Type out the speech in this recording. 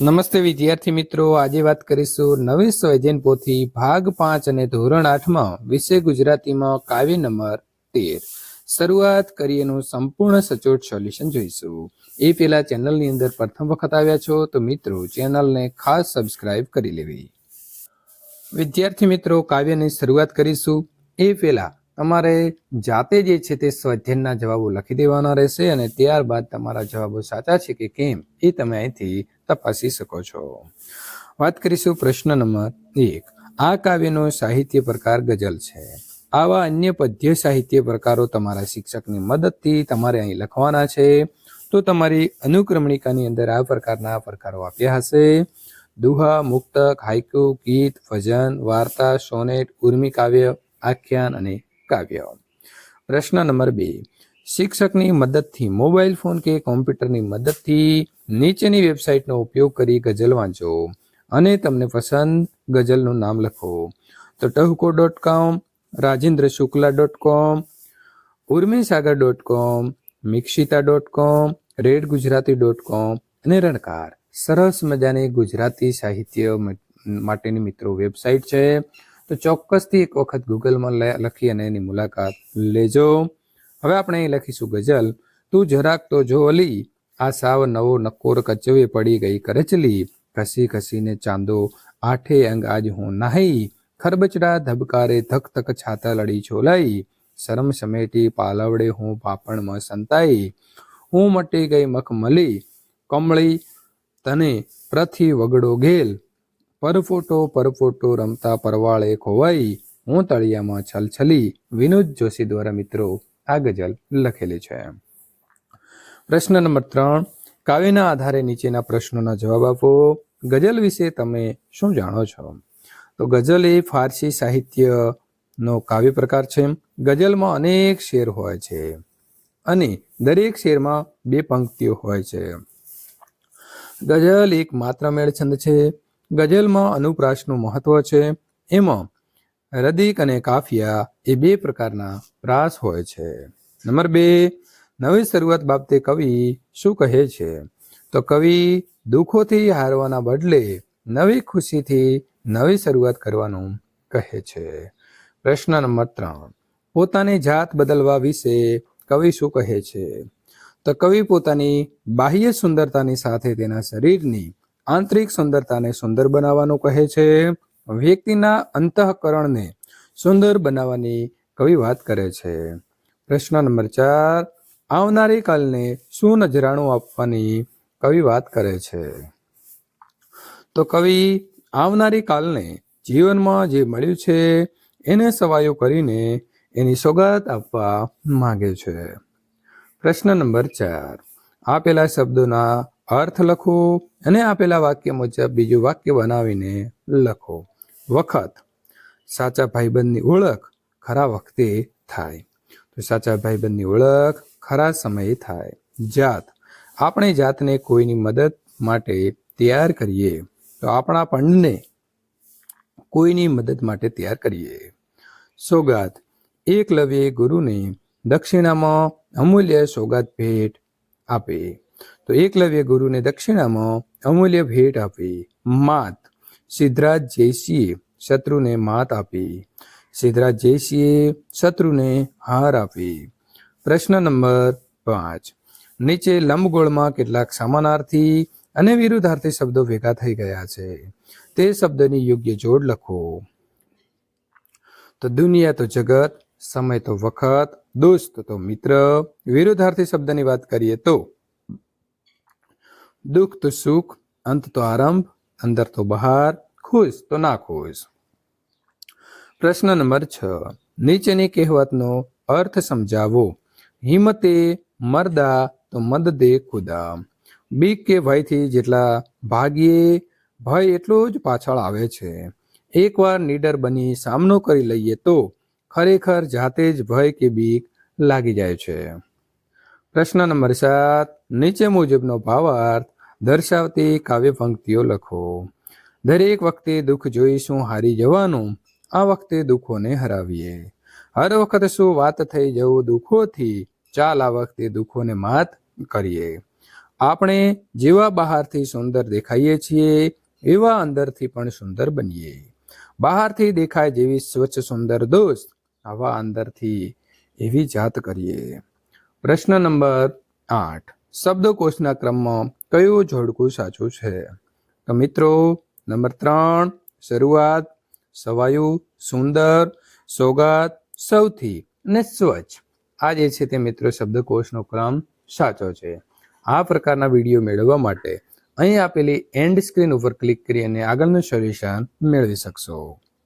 નમસ્તે વિદ્યાર્થી મિત્રો, આજે વાત કરીશું નવી સ્વૈજન પોથી ભાગ પાંચ અને ધોરણ આઠમાં વિષય ગુજરાતીમાં કાવ્ય નંબર તેર. શરૂઆત કરીએનું સંપૂર્ણ સચોટ સોલ્યુશન જોઈશું. એ પેલા ચેનલની અંદર પ્રથમ વખત આવ્યા છો તો મિત્રો, ચેનલને ખાસ સબસ્ક્રાઇબ કરી લેવી. વિદ્યાર્થી મિત્રો, કાવ્યની શરૂઆત કરીશું. એ પહેલા તમારે જાતે જે છે તે સ્વાધ્યાયના જવાબો લખી દેવાના રહેશે અને ત્યારબાદ તમારા જવાબો સાચા છે કે કેમ એ તમે અહીંથી તપાસી શકો છો. વાત કરીશું પ્રશ્ન નંબર એક. આ કાવ્યનો સાહિત્ય પ્રકાર ગઝલ છે. આવા અન્ય પદ્ય સાહિત્ય પ્રકારો તમારા શિક્ષકની મદદથી તમારે અહીં લખવાના છે. તો તમારી અનુક્રમણિકાની અંદર આ પ્રકારના પ્રકારો આપ્યા હશે. દુહા મુક્તક હાઇકુ ગીત, ભજન, વાર્તા, સોનેટ, ઉર્મી કાવ્ય, આખ્યાન અને કાવ્ય. પ્રશ્ન નંબર બે. શિક્ષકની મદદથી મોબાઈલ ફોન કે કોમ્પ્યુટરની મદદથી નીચેની વેબસાઇટનો ઉપયોગ કરી ગઝલ વાંચો અને તમને પસંદ ગઝલનું નામ લખો. તો ટહુકો dot com Rajendra Shukla dot com Urmisagar dot com Mikshita dot com read Gujarati dot com અને રણકાર. સરસ મજાની ગુજરાતી સાહિત્ય માટેની મિત્રો વેબસાઇટ છે. તો ચોક્કસથી એક વખત ગૂગલમાં લખી અને એની મુલાકાત લેજો. હવે આપણે અહીં લખીશું, ગઝલ, તું જરાક તો જો અલી, આ સાવ નવો નકોર કચવે પડી ગઈ કરચલી, ઘસી ઘસીને ચાંદો આઠે અંગ આજ હું નાહી, ખરબચડા ધબકારે ધક ધક છાતા લડી છોલાઈ, શરમ સમેટી પાલવડે હું પાપણમાં સંતાઈ, હું મટી ગઈ મખમલી કમળી તને પ્રથી વગડો ઘેલ, પરફોટો પરફોટો રમતા પરવાળે ખોવાઈ, હું તળિયામાં છલછલી, વિનોદ જોશી દ્વારા મિત્રો આ ગઝલ લખેલી છે પ્રશ્ન નંબર ત્રણ, કાવ્યના આધારે નીચેના પ્રશ્નોના જવાબ આપો. ગઝલ વિશે તમે શું જાણો છો? તો ગઝલ એ ફારસી સાહિત્યનો કાવ્ય પ્રકાર છે. ગઝલમાં અનેક શેર હોય છે અને દરેક શેરમાં બે પંક્તિઓ હોય છે. ગઝલ એક માત્ર મેળછંદ છે. ગઝલમાં અનુપ્રાસનું મહત્વ છે. એમાં રદિક અને કાફિયા એ બે પ્રકારના પ્રાસ હોય છે. નંબર બે, નવી શરૂઆત બાબતે કવિ શું કહે છે? તો કવિ, દુઃખોથી હારવાના બદલે નવી ખુશીથી નવી શરૂઆત કરવાનું કહે છે. પ્રશ્ન નંબર ત્રણ, પોતાની જાત બદલવા વિશે કવિ શું કહે છે? તો કવિ પોતાની બાહ્ય સુંદરતાની સાથે તેના શરીરની આંતરિક સુંદરતાને સુંદર બનાવવાનું કહે છે. વ્યક્તિના અંતઃકરણને સુંદર બનાવવાની કવિ વાત કરે છે. પ્રશ્ન નંબર ચાર, આવનારી કાલને શું નજરાણું આપવાની કવિ વાત કરે છે? તો કવિ, આવનારી કાલને જીવનમાં જે મળ્યું છે, એને સવાયો કરીને એની સોગાત આપવા માંગે છે. પ્રશ્ન નંબર ચાર, આપેલા શબ્દોના અર્થ લખો અને આપેલા વાક્ય મુજબ બીજું વાક્ય બનાવીને લખો. વખત. સાચા ભાઈબંધની ઓળખ ખરા વખતે થાય. તો સાચા ભાઈબંધની ઓળખ ખરા સમયે થાય. જાત. આપણે જાતને કોઈની મદદ માટે તૈયાર કરીએ તો આપણા પણને કોઈની મદદ માટે તૈયાર કરીએ. સોગાત. એકલવ્ય ગુરુને દક્ષિણામાં અમૂલ્ય સોગાત ભેટ આપે. તો એકલવ્ય ગુરુને દક્ષિણામાં અમૂલ્ય ભેટ આપી. માત. સિદ્ધરાજ જયસિંહે શત્રુને માત આપી. સિદ્ધરાજ જયસિંહે શત્રુને હાર આપી. પ્રશ્ન નંબર પાંચ. નીચે લંબગોળમાં કેટલાક સમાનાર્થી અને વિરુદ્ધાર્થી શબ્દો ભેગા થઈ ગયા છે. તે શબ્દની યોગ્ય જોડ લખો. તો દુનિયા તો જગત, સમય તો વખત, દોસ્ત તો મિત્ર. વિરુદ્ધાર્થી શબ્દની વાત કરીએ તો દુઃખ તો સુખ, અંત તો આરંભ અંદર તો બહાર ખુશ તો ના ખુશ. પ્રશ્ન નંબર છ. નીચેની કહેવતનો અર્થ સમજાવો. હિંમતે મરદા તો મદ દે ખુદા. બીક કે ભયથી જેટલા ભાગીએ, ભય એટલો જ પાછળ આવે છે. એકવાર નીડર બની સામનો કરી લઈએ તો ખરેખર જાતે જ ભય કે બીક લાગી જાય છે. પ્રશ્ન નંબર સાત. નીચે મુજબનો ભાવાર્થ દર્શાવતી કાવ્ય પંક્તિઓ લખો. દરેક વખતે દુઃખ જોઈશું હારી જવાનું? આ વખતે દુઃખોને હરાવીએ. હર વખત શું વાત થઈ જવું દુઃખોથી? ચાલ આ વખતે દુઃખોને માત કરીએ. આપણે જેવા બહારથી સુંદર દેખાઈએ છીએ, એવા અંદરથી પણ સુંદર બનીએ. બહારથી દેખાય જેવી સ્વચ્છ સુંદર દોસ્ત, આવા અંદરથી એવી જાત કરીએ. પ્રશ્ન નંબર આઠ. શબ્દકોશના ક્રમમાં કયું જોડકું સાચું છે? તો મિત્રો, નંબર ત્રણ, શરૂઆત, સવાયુ, સુંદર, સોગાત, સૌથી અને સ્વચ્છ. આ જે છે તે મિત્રો શબ્દકોશનો ક્રમ સાચો છે. આ પ્રકારના વીડિયો મેળવવા માટે અહીં આપેલી એન્ડ સ્ક્રીન ઉપર ક્લિક કરી અને આગળનું સોલ્યુશન મેળવી શકશો.